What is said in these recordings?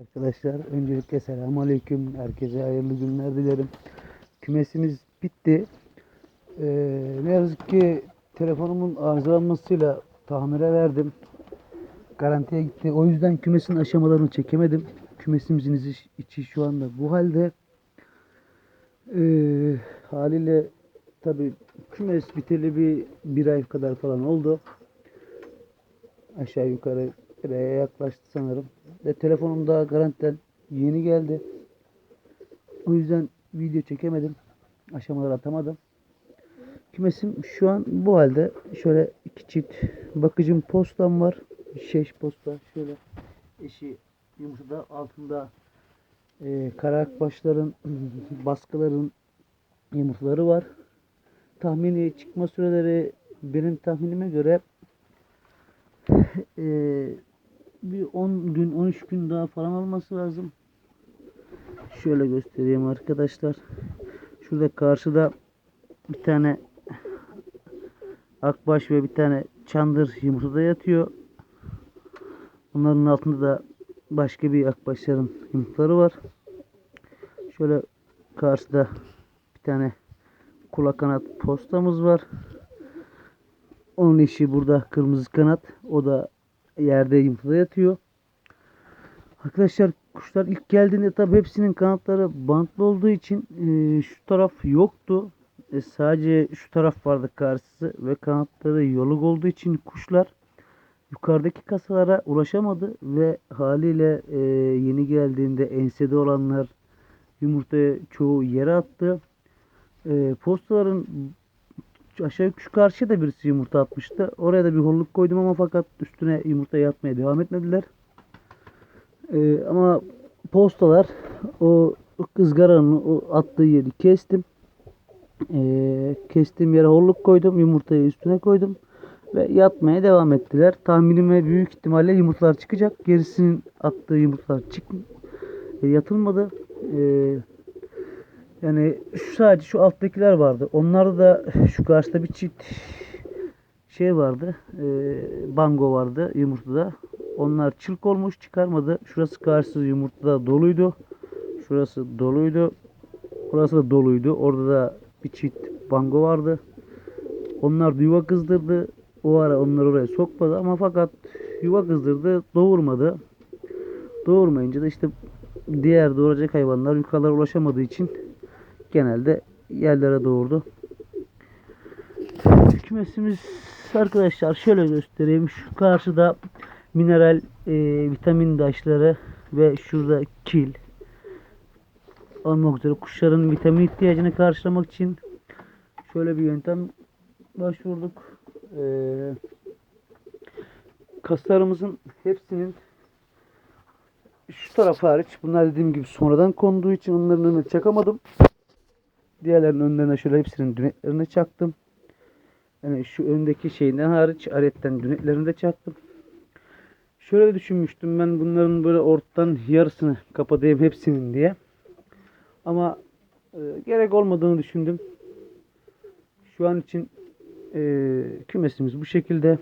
Arkadaşlar öncelikle selamun aleyküm. Herkese hayırlı günler dilerim. Kümesimiz bitti. Ee, ne yazık ki telefonumun arızalanmasıyla tamire verdim. Garantiye gitti. O yüzden kümesin aşamalarını çekemedim. Kümesimizin içi- şu anda bu halde. Ee, haliyle tabi kümes biteli bir, bir ay kadar falan oldu. Aşağı yukarı yaklaştı sanırım. Ve telefonum daha garantiden yeni geldi. O yüzden video çekemedim. Aşamaları atamadım. Kümesim şu an bu halde. Şöyle iki çift bakıcım postam var. Şeş posta şöyle eşi yumurtada altında e, kara akbaşların baskıların yumurtaları var. Tahmini çıkma süreleri benim tahminime göre e, bir 10 gün 13 gün daha falan olması lazım. Şöyle göstereyim arkadaşlar. Şurada karşıda bir tane akbaş ve bir tane çandır yumurtada yatıyor. Bunların altında da başka bir akbaşların yumurtaları var. Şöyle karşıda bir tane kulak kanat postamız var. Onun işi burada kırmızı kanat. O da yerde yumurtada yatıyor. Arkadaşlar kuşlar ilk geldiğinde tabi hepsinin kanatları bantlı olduğu için e, şu taraf yoktu. E, sadece şu taraf vardı karşısı ve kanatları yoluk olduğu için kuşlar yukarıdaki kasalara ulaşamadı ve haliyle e, yeni geldiğinde ensede olanlar yumurtayı çoğu yere attı. E, postaların aşağı şu karşıya da birisi yumurta atmıştı. Oraya da bir holluk koydum ama fakat üstüne yumurta yatmaya devam etmediler. Ee, ama postalar o ızgaranın o attığı yeri kestim. Ee, kestiğim yere holluk koydum. Yumurtayı üstüne koydum. Ve yatmaya devam ettiler. Tahminime büyük ihtimalle yumurtalar çıkacak. Gerisinin attığı yumurtalar çık e, yatılmadı. Ee, yani şu sadece şu alttakiler vardı. Onlarda da şu karşıda bir çift şey vardı. E, bango vardı yumurtada. Onlar çılk olmuş çıkarmadı. Şurası karşısı yumurtada doluydu. Şurası doluydu. Burası da doluydu. Orada da bir çift bango vardı. Onlar yuva kızdırdı. O ara onlar oraya sokmadı ama fakat yuva kızdırdı. Doğurmadı. Doğurmayınca da işte diğer doğuracak hayvanlar yukarılara ulaşamadığı için genelde yerlere doğurdu. Kümesimiz arkadaşlar şöyle göstereyim. Şu karşıda mineral e, vitamin taşları ve şurada kil olmak üzere kuşların vitamin ihtiyacını karşılamak için şöyle bir yöntem başvurduk. E, kaslarımızın hepsinin şu taraf hariç bunlar dediğim gibi sonradan konduğu için onların önüne çakamadım. Diğerlerinin önlerine şöyle hepsinin dünetlerini çaktım. Yani şu öndeki şeyinden hariç aretten dünetlerini de çaktım. Şöyle düşünmüştüm ben bunların böyle ortadan yarısını kapatayım hepsinin diye. Ama e, gerek olmadığını düşündüm. Şu an için e, kümesimiz bu şekilde.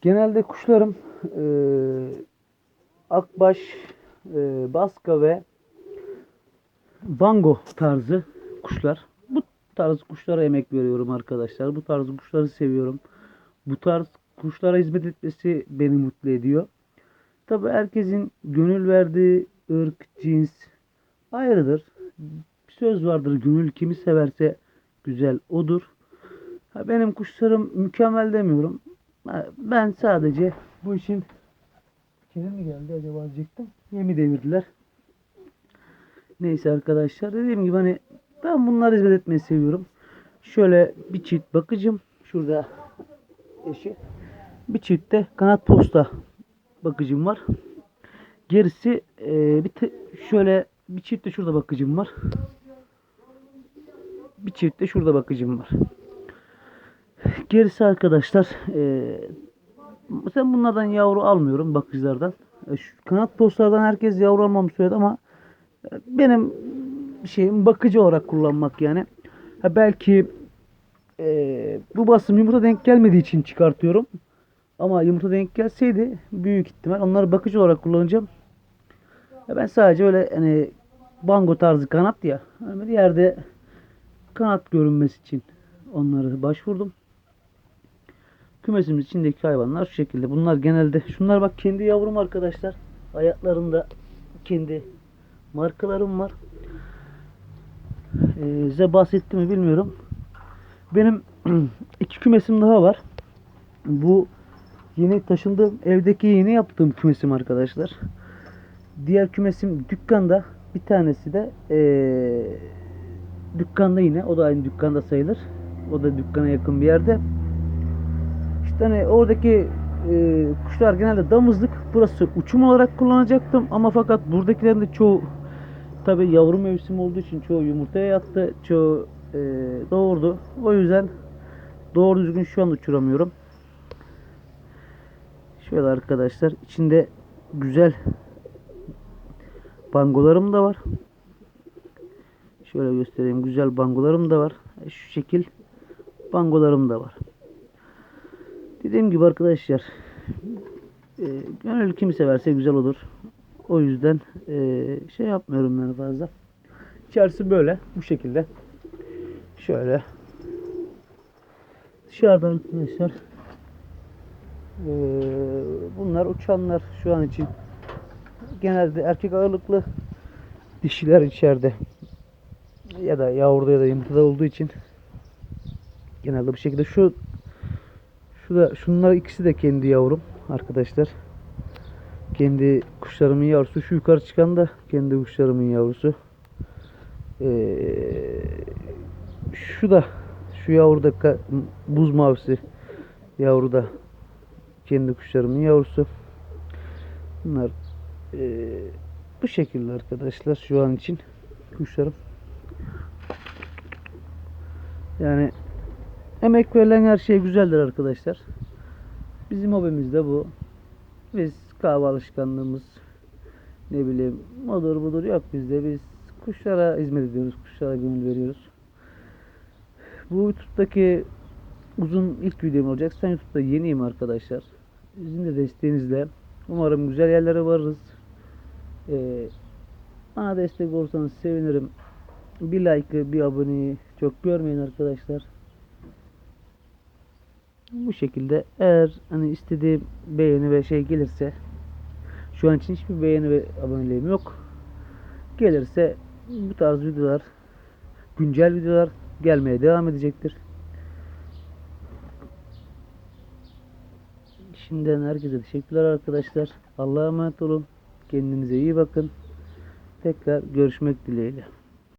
Genelde kuşlarım e, akbaş, e, baska ve bango tarzı kuşlar. Bu tarz kuşlara emek veriyorum arkadaşlar. Bu tarz kuşları seviyorum. Bu tarz kuşlara hizmet etmesi beni mutlu ediyor. Tabi herkesin gönül verdiği ırk, cins ayrıdır. Bir söz vardır gönül kimi severse güzel odur. Benim kuşlarım mükemmel demiyorum. Ben sadece bu işin kedi mi geldi acaba diyecektim. Yemi devirdiler. Neyse arkadaşlar dediğim gibi hani ben bunları hizmet etmeyi seviyorum. Şöyle bir çift bakıcım. Şurada eşi. Bir çift de kanat posta bakıcım var. Gerisi e, bir şöyle bir çift de şurada bakıcım var. Bir çift de şurada bakıcım var. Gerisi arkadaşlar e, sen bunlardan yavru almıyorum bakıcılardan. E, şu kanat postlardan herkes yavru almamı söyledi ama benim şeyim bakıcı olarak kullanmak yani. Ha belki e, bu basım yumurta denk gelmediği için çıkartıyorum. Ama yumurta denk gelseydi büyük ihtimal onları bakıcı olarak kullanacağım. Ya ben sadece öyle hani bango tarzı kanat ya. Hani bir yerde kanat görünmesi için onları başvurdum. Kümesimiz içindeki hayvanlar şu şekilde. Bunlar genelde şunlar bak kendi yavrum arkadaşlar. Ayaklarında kendi markalarım var. Ee, size bahsettim mi bilmiyorum. Benim iki kümesim daha var. Bu yeni taşındığım evdeki yeni yaptığım kümesim arkadaşlar. Diğer kümesim dükkanda. Bir tanesi de ee, dükkanda yine. O da aynı dükkanda sayılır. O da dükkana yakın bir yerde. İşte hani oradaki e, kuşlar genelde damızlık. Burası uçum olarak kullanacaktım ama fakat buradakilerin de çoğu tabi yavru mevsimi olduğu için çoğu yumurtaya yattı. Çoğu e, doğurdu. O yüzden doğru düzgün şu an uçuramıyorum. Şöyle arkadaşlar içinde güzel bangolarım da var. Şöyle göstereyim. Güzel bangolarım da var. Şu şekil bangolarım da var. Dediğim gibi arkadaşlar e, gönül kimi severse güzel olur. O yüzden e, şey yapmıyorum yani fazla. İçerisi böyle bu şekilde. Şöyle dışarıdan arkadaşlar e, bunlar uçanlar şu an için genelde erkek ağırlıklı dişiler içeride ya da yavruda ya da yumurtada olduğu için genelde bu şekilde şu şu da şunlar ikisi de kendi yavrum arkadaşlar. Kendi kuşlarımın yavrusu. Şu yukarı çıkan da kendi kuşlarımın yavrusu. Ee, şu da şu yavru da ka- buz mavisi yavru da kendi kuşlarımın yavrusu. Bunlar ee, bu şekilde arkadaşlar şu an için kuşlarım. Yani Emek verilen her şey güzeldir arkadaşlar. Bizim hobimiz de bu. Biz kahve alışkanlığımız ne bileyim odur budur yok bizde. Biz kuşlara hizmet ediyoruz. Kuşlara gönül veriyoruz. Bu YouTube'daki uzun ilk videom olacak. Sen YouTube'da yeniyim arkadaşlar. Sizin de desteğinizle umarım güzel yerlere varırız. Ee, bana destek olursanız sevinirim. Bir like'ı, bir aboneyi çok görmeyin arkadaşlar. Bu şekilde eğer hani istediğim beğeni ve şey gelirse şu an için hiçbir beğeni ve aboneliğim yok. Gelirse bu tarz videolar güncel videolar gelmeye devam edecektir. Şimdiden herkese teşekkürler arkadaşlar. Allah'a emanet olun. Kendinize iyi bakın. Tekrar görüşmek dileğiyle.